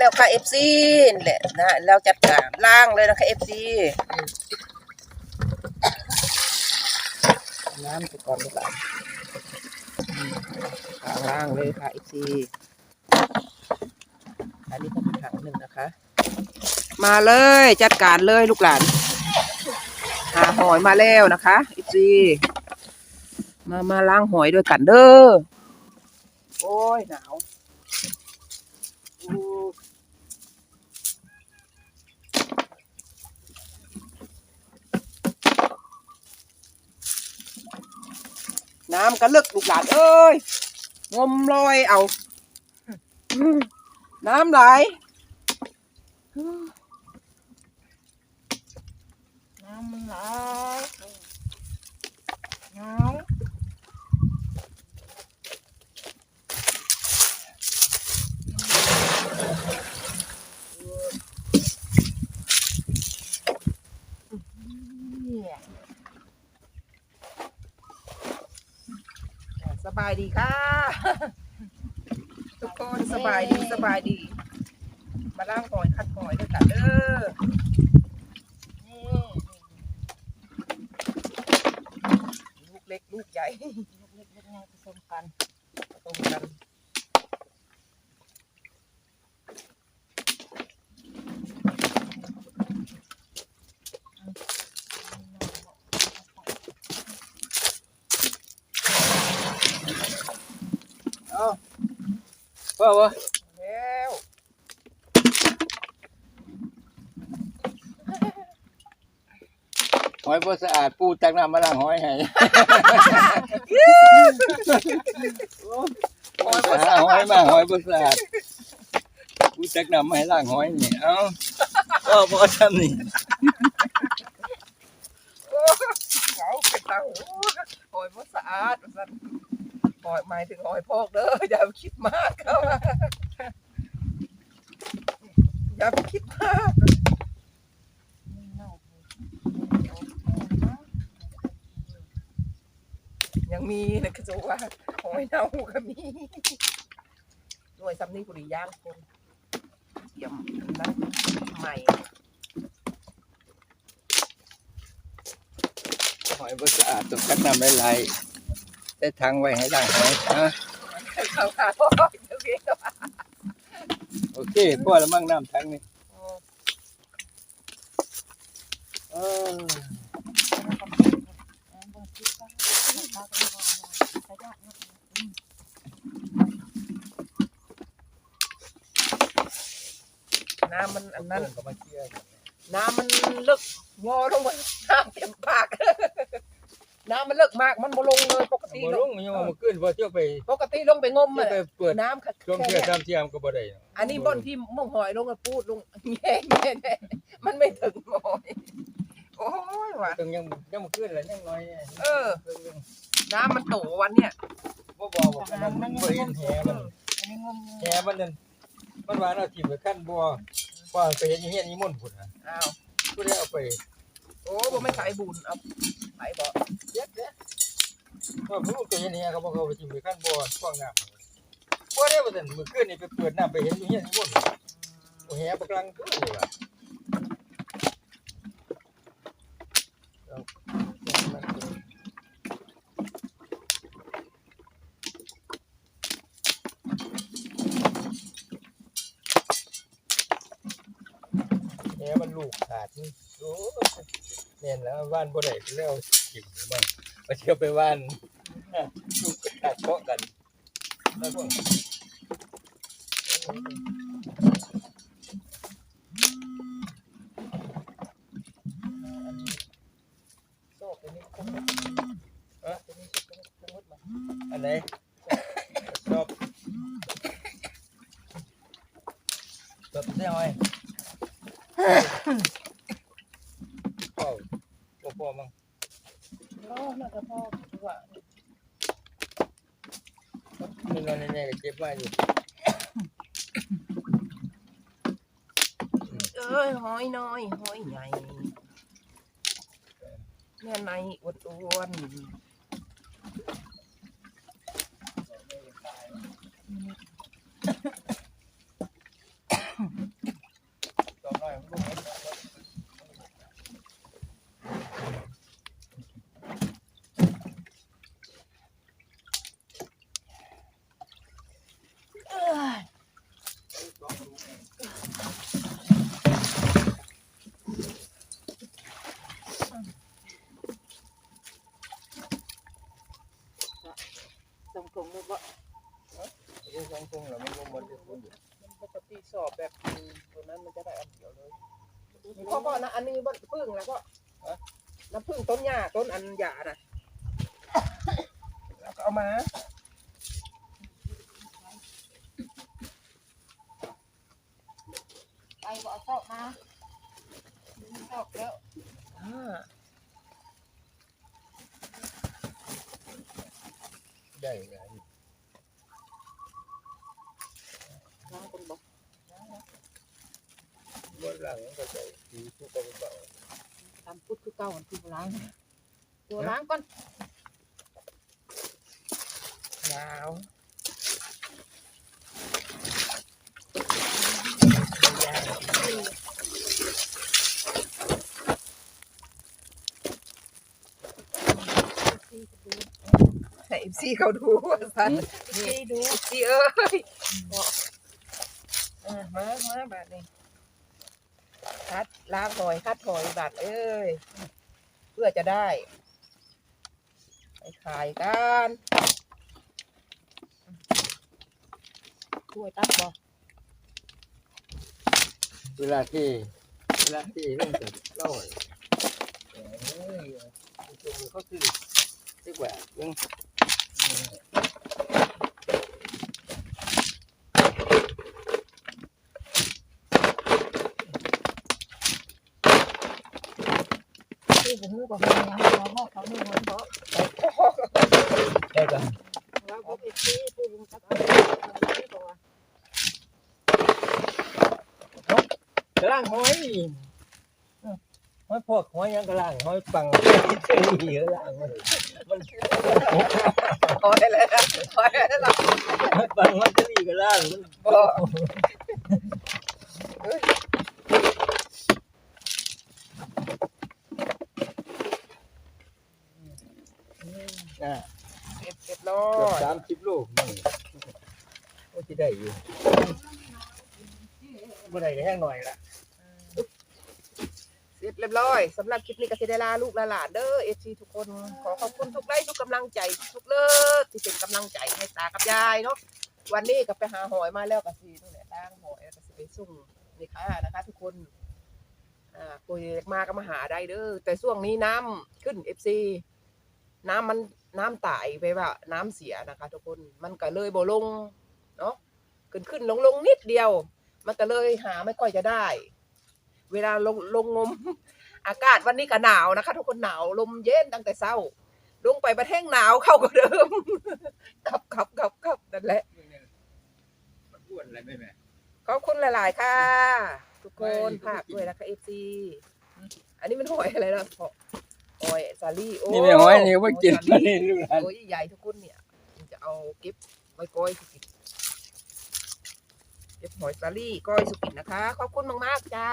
แล้วค่ะเอฟซีนี่แหละนะแล้วจัดการล่างเลยนะคะเอฟซีน้ำไปก่อนดีกว่าอืมข้างล่างเลยค่ะเอฟซีอันนี้ก็เป็นถังหนึ่งนะคะ มาเลยจัดการเลยลูกหลานหาหอยมาแล้วนะคะเอฟซีมามาล้างหอยด้วยกันเด้อโอ้ยหนาวอู้ น้ำกระลึกลูกหลานเอ้ยงมลอยเอาน้ำไหล น้ำมันไหลหนาว สบายดีค่ะ ทุกคนสบายดีสบายดี มาล่างหอยคัดหอยด้วยกันเด้อนี่ลูกเล็กลูกใหญ่ ลูกเล็กเล็กใหญ่ผสมกันตรงกัน เอาว่าวะแล้วหอยบ่สะอาดปูตักน้ำมาล้างหอยให้หอยไปบ่หาสะหออายดมาหอยบ่สะอาดปูตักน้ำมาให้ล้างหอยนี่เอ้าก็บ่ทำนี่เขาเป็นตาหูหอยบ่สะอาดว่าซั่น หอยหมายถึงหอยพอกเด้ออย่าไปคิดมากครับอย่าไปคิดมากยังมีนะคือจะว่าหอยเน่าก็มีหน่วยซ้ำนี่กุริย่างคนเยี่ยมนะใหม่หอยบ่สะอาดต้องตักน้ำหลาย ได้ทางไว้ให้ล้างหอฮะเขาขาพ่อเดี๋ยวเดี๋ยวโอเคพ่อแล้วมั่งน้ำทางนี้เออน้ำมันอันนั้นก็มาเชียน้ำมันลึกงอลงมาน้ำเต็มปาก น้ำมันลึกมากมันบ่ลงเลยปกติบ่ลลงงยังว่ามาขึ้นบ่เที่ยวไปปกติลงไปงมเที่ยวอะไปเปิดน้ำแค่ช่วงเที่ยวตามเที่ยมก็บ่ได้อันนี้บ่อนที่ม่องหอยลงมาพูดลงแง่แง่แง่มันไม่ถึงหอยโอ้ยว่ะต้องยังยังมาขึ้นแล้วยังน้อยเออน้ำมันโตวันเนี่ยบ่บอกว่ามันบ่เห็นแหมันอันนี้งมแหมันนั่นมันว่าเอาทิ่มไปคั่นบ่ว่าไปเห็นอยู่เฮียนนิมนต์พุ่นน่ะอ้าวผู้ได้เอาไปโอ้บ่ไม่ขายบุญเอา ไปบ่เย็ดเด้ว่าผู้ก็เห็นเฮียเขาบอกเขาไปทิ่มไปคั่นบ่ช่วงน้ำบ่ได้ว่าซั่นมื้อคืนนี่ไปเปิดน้ำไปเห็นอยู่เฮียนนิมนต์โอ้แหบกลังคือนี่ว่าแหมันลูกขาดนี่โอ้ แม่นแล้วว่านบ่ได้แล้วกินมั่งไปเที่ยวไปว่านลูกขาดเกาะกันแล้วพวกโซ่ตัวนี้คงเอ้อตัวนี้คงคงมุดมาอันไหนชอบชอบเสียหอยพ่อ พ่อมั้งโอ้น่าจะพอว่านี่นอนแน่ๆก็เจ็บมากอยู่เอ้ยหอยน้อยหอยใหญ่แม่ในอวดอ้วน มมุะไม่ใช่กสองทรงเหรอมันลงมันจะคนอยู่มันปกติสอบแบบตัวนั้นมันจะได้อันเดียวเลยเพราะว่านะอันนี้มันพึ่งแล้วก็น้ำพึ่งต้นหญ้าต้นอันหญ้าน่ะแล้วก็เอามา ได้ไงล้างคนบอกบนหลังก็ใส่ทีทุกกำกับตามพุดคือเก่ามันคือล้างตัวล้างก่อนยาว ให้เอฟซีเขาดูว่าสันดีดูเอฟซีเอ้ยบอกอะมามาบาทนี้คัดล้างหอยคัดหอยบาทเอ้ย เพื่อจะได้ไปขายกันช่วยตักบอกเวลาที่เวลาที่เรื่องจะเล่าเอ้ยจงเขาคือเรียกว่ายัง ที่ผมรู้บอกว่ายังเขาบอเขาไม่รู้เพราะได้กันเราบอกทีผู้ลุงตักเอากว่ากระล่างห้อยห้อยพวกห้อยยังกระล่างห้อยปังเท่นี่กระล่างมัน มันหอยเลยนะหอยเลยนะบังมันจะนี่กระล่างมันบอกอ่าเรียบเรียบร้อยสามสิบลูกนี่โอ้ที่ได้อยู่เมื่อไหร่แห้งหน่อยละ ร็จเรียบร้อยสำหรับคลิปนี้ก็สิได้ลาลูกลาหลานเด้อเอฟซีทุกคนขอขอบคุณทุกไลค์ทุกกำลังใจทุกเลิศที่เป็นกำลังใจให้ตากับยายเนาะวันนี้ก็ไปหาหอยมาแล้วก็สินู่นแหละล้างหอยแล้วก็สิไปส่งนี่ค่ะนะคะ ทุกคนอ่าคุยมาก็มาหาได้เด้อแต่ช่วงนี้น้ำขึ้นเอฟซีน้ำมันน้ำตายไปว่า น้ำเสียนะคะ ทุกคนมันก็เลยบ่ลงเนาะขึ้นขึ้นลงลงนิดเดียว มันก็เลยหาไม่ค่อยจะได้ เวลาลงลงงม อากาศวันนี้ก็หนาวนะคะ ทุกคนหนาวลมเย็นตั้งแต่เช้า ลงไปประเทศหนาวเข้ากว่าเดิมครับครับครับครับนั่นแหละมันอ้วนอะไรไม่แม่ขอบคุณหลาย ๆ ค่ะ ทุกคนไม่ภาคด้วยนะคะเอฟซีอันนี้มันหอยอะไรนะหอยซาลี่โอ้นี่ไม่ห้อยนี่ว่ากินหอยนี่ลูกหลานโอ้ยใหญ่ทุกคนเนี่ยมันจะเอาเก็บไว้ก้อยสุกิน เก็บหอยสาลี่ก้อยสุกินนะคะ ขอบคุณมาก ๆ จ้า